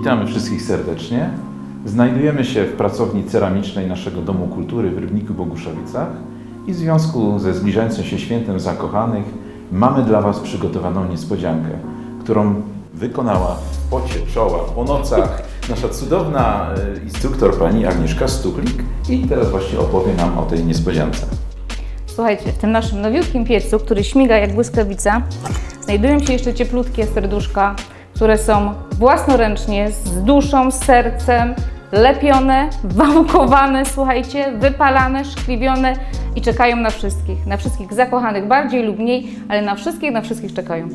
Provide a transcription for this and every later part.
Witamy wszystkich serdecznie. Znajdujemy się w pracowni ceramicznej naszego Domu Kultury w Rybniku Boguszowicach i w związku ze zbliżającym się świętem zakochanych mamy dla Was przygotowaną niespodziankę, którą wykonała w pocie czoła, po nocach nasza cudowna e, instruktor pani Agnieszka Stuklik i teraz właśnie opowie nam o tej niespodziance. Słuchajcie, w tym naszym nowiutkim piecu, który śmiga jak błyskawica, znajdują się jeszcze cieplutkie serduszka, które są własnoręcznie, z duszą, z sercem, lepione, wałkowane, słuchajcie, wypalane, szkliwione i czekają na wszystkich. Na wszystkich zakochanych bardziej lub mniej, ale na wszystkich, na wszystkich czekają.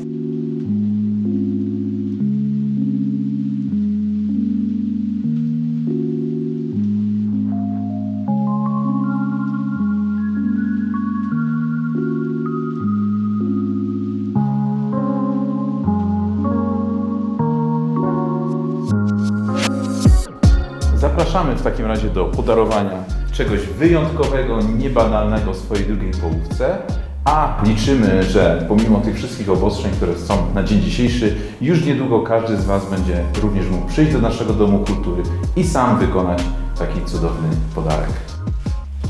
Zapraszamy w takim razie do podarowania czegoś wyjątkowego, niebanalnego swojej drugiej połówce, a liczymy, że pomimo tych wszystkich obostrzeń, które są na dzień dzisiejszy, już niedługo każdy z Was będzie również mógł przyjść do naszego Domu Kultury i sam wykonać taki cudowny podarek.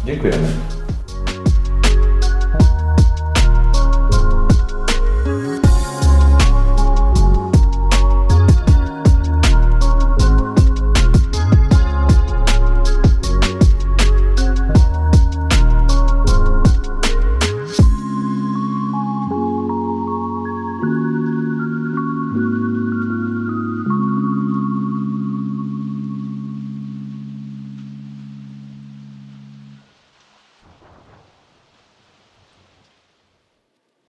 Dziękujemy.